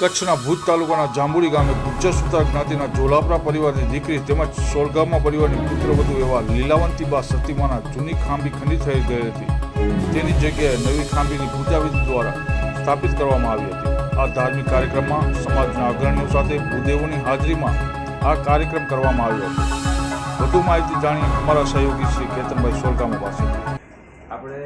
કચ્છના ભુજ તાલુકાના જાંબુડી ગામે ગુજ્જર સુતાર જ્ઞાતિના જોલાપરા પરિવારની દીકરી તેમજ સોળગામા પરિવારની પુત્રવધુ એવા લીલાવંતીબા સતીમાના જૂની ખાંભી ખંડિત થઈ ગઈ હતી. તેની જગ્યાએ નવી ખાંભીની પૂજાવિધિ દ્વારા સ્થાપિત કરવામાં આવી હતી. આ ધાર્મિક કાર્યક્રમમાં સમાજના અગ્રણીઓ સાથે ભૂદેવોની હાજરીમાં આ કાર્યક્રમ કરવામાં આવ્યો હતો. વધુ માહિતી જાણીએ અમારા સહયોગી શ્રી કેતનભાઈ સોલગામા પાસે. આપણે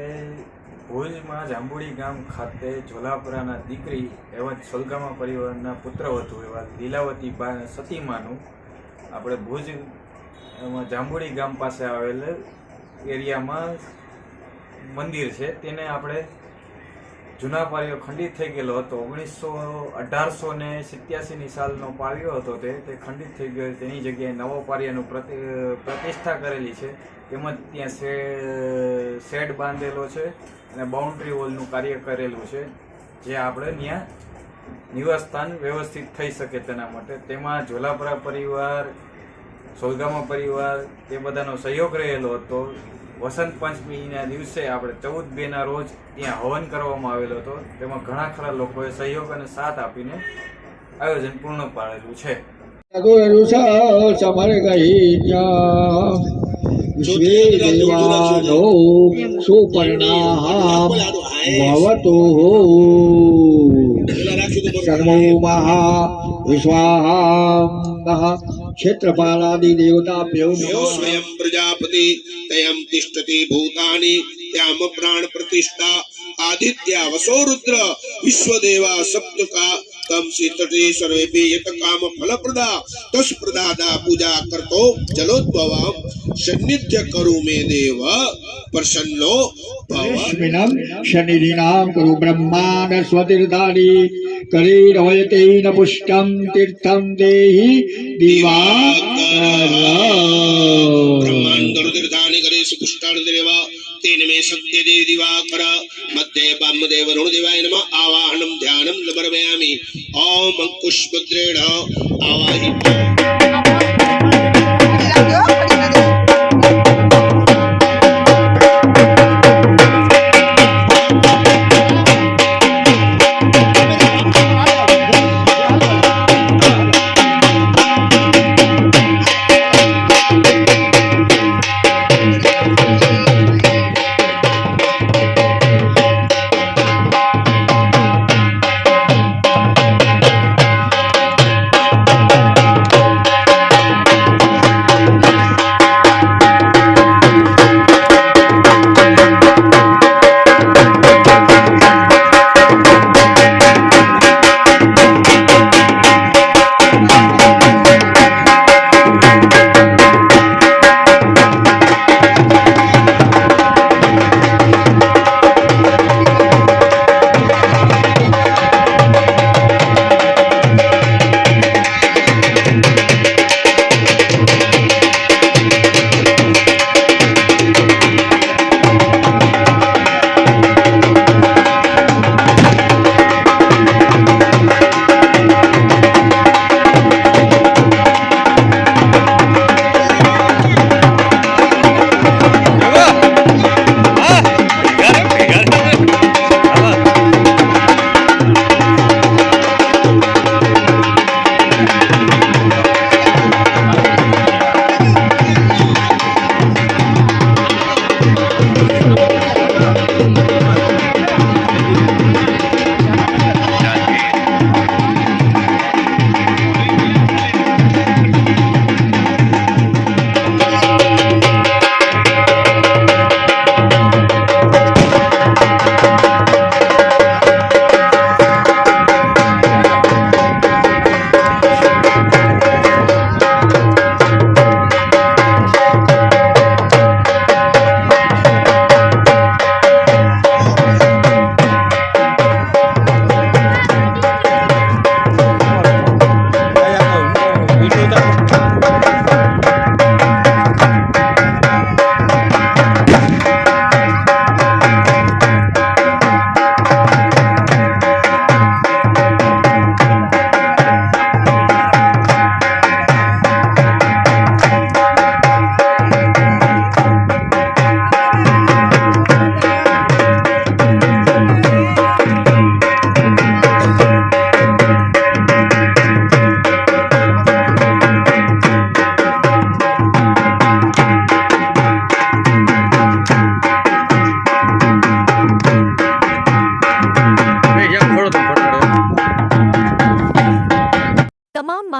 ભુજમાં જાંબુડી ગામ ખાતે ઝોલાપરાના દીકરી એવા સોલગામા પરિવારના પુત્ર વધુ એવા લીલાવતી બા સતીમાનું આપણે ભુજ એમાં જાંબુડી ગામ પાસે આવેલ એરિયામાં મંદિર છે. તેને આપણે જૂના પાળીઓ ખંડિત થઈ ગયેલો હતો. ઓગણીસો અઢારસો ને સિત્યાસીની સાલનો પાળ્યો હતો તે. તે ખંડિત થઈ ગયો. તેની જગ્યાએ નવો પાળીઓનું પ્રતિ, પ્રતિષ્ઠા કરેલી છે. તેમજ ત્યાં શેડ બાંધેલો છે અને બાઉન્ડ્રી વોલનું કાર્ય કરેલું છે, જે આપણે ત્યાં નિવાસસ્થાન વ્યવસ્થિત થઈ શકે તેના માટે. તેમાં ઝોલાપરા પરિવાર સોલગામા પરિવાર એ બધાનો સહયોગ રહેલો હતો. વસંત પંચમીના દિવસે આપણે ચૌદ બે ના રોજ ત્યાં હવન કરવામાં આવેલો હતો. તેમાં ઘણા ખરા લોકોએ સહયોગ અને સાથ આપીને આયોજન પૂર્ણ પાડેલું છે. સમર મહા વિશ્વાહા ક્ષેત્રપાલાદી દેવતાભ્યો નમઃ સ્વયં પ્રજાપતિ તયમ તિષ્ઠતિ ભૂતાની ત્યામ પ્રાણ પ્રતિષ્ઠા આદિત્યા વસો રુદ્ર વિશ્વદેવા સપ્તકા તમ શીતટે સર્વેભી યત કામ ફલપ્રદા તસ્પ્રદાદા પૂજા કરતો જલોદ્ભવામ સન્નિધ્ય કરું મે દેવ પ્રસન્નો ભવસ્મિનમ શનિધિનામ કરુ બ્રહ્માન સ્વતીર્થાની કરીરવયતેન પુષ્ટમ તીર્થમ દેહી દિવાકર બ્રહ્માંડ તીર્થા ಗಣೇಶ ಕುಷ್ಟಾಣ ದೇವ ತೇನಿಮೆ ಶಕ್ತಿ ದೇವಿ ದಿವಾಕರ ಮಧ್ಯೆ ಬಾಮ ದೇವ ಋಣ ದೇವಾಯ ನಮ ಆವಾಹನಂ ಧ್ಯಾನಂ ನಮರಮಯಾಮಿ ಓಂ ಅಂಕುಶ್ ಭದ್ರೇಣ ಆವಾಹಿತ